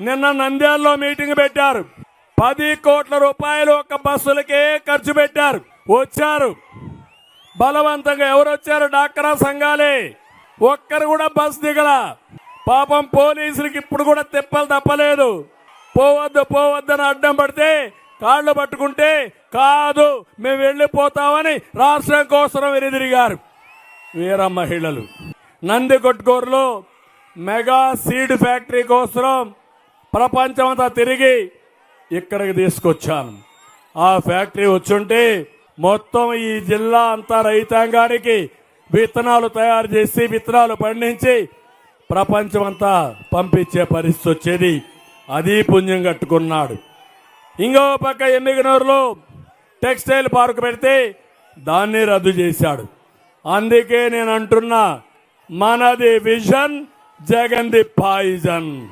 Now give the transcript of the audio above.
నిన్న నంద్యాలలో మీటింగ్ పెట్టారు. పది కోట్ల రూపాయలు ఒక బస్సులకే ఖర్చు పెట్టారు. వచ్చారు. బలవంతంగా ఎవరు వచ్చారు డాక్రా సంఘాలే. ఒక్కరు కూడా బస్ దిగల. పాపం పోలీసులకి ఇప్పుడు కూడా తిప్పలు తప్పలేదు. పోవద్దు పోవద్దని అడ్డం పడితే కాళ్ళు పట్టుకుంటే కాదు మేము వెళ్ళిపోతామని రాష్ట్రం కోసం వెనుదిరిగారు. వీర మహిళలు. నంది కొట్టుకూరులో మెగా సీడ్ ఫ్యాక్టరీ కోసం ప్రపంచమంతా తిరిగి ఇక్కడికి తీసుకొచ్చాను. ఆ ఫ్యాక్టరీ వచ్చుంటే మొత్తం ఈ జిల్లా అంతా రైతాంగానికి విత్తనాలు తయారు చేసి విత్తనాలు పండించి ప్రపంచమంతా పంపించే పరిస్థితి వచ్చేది. అది పుణ్యం కట్టుకున్నాడు. ఇంకో పక్క ఎన్నికనూరులో టెక్స్టైల్ పార్క్ పెడితే దాన్ని రద్దు చేశాడు. అందుకే నేను అంటున్నా మనది విజన్ జగన్ది పాయిజన్.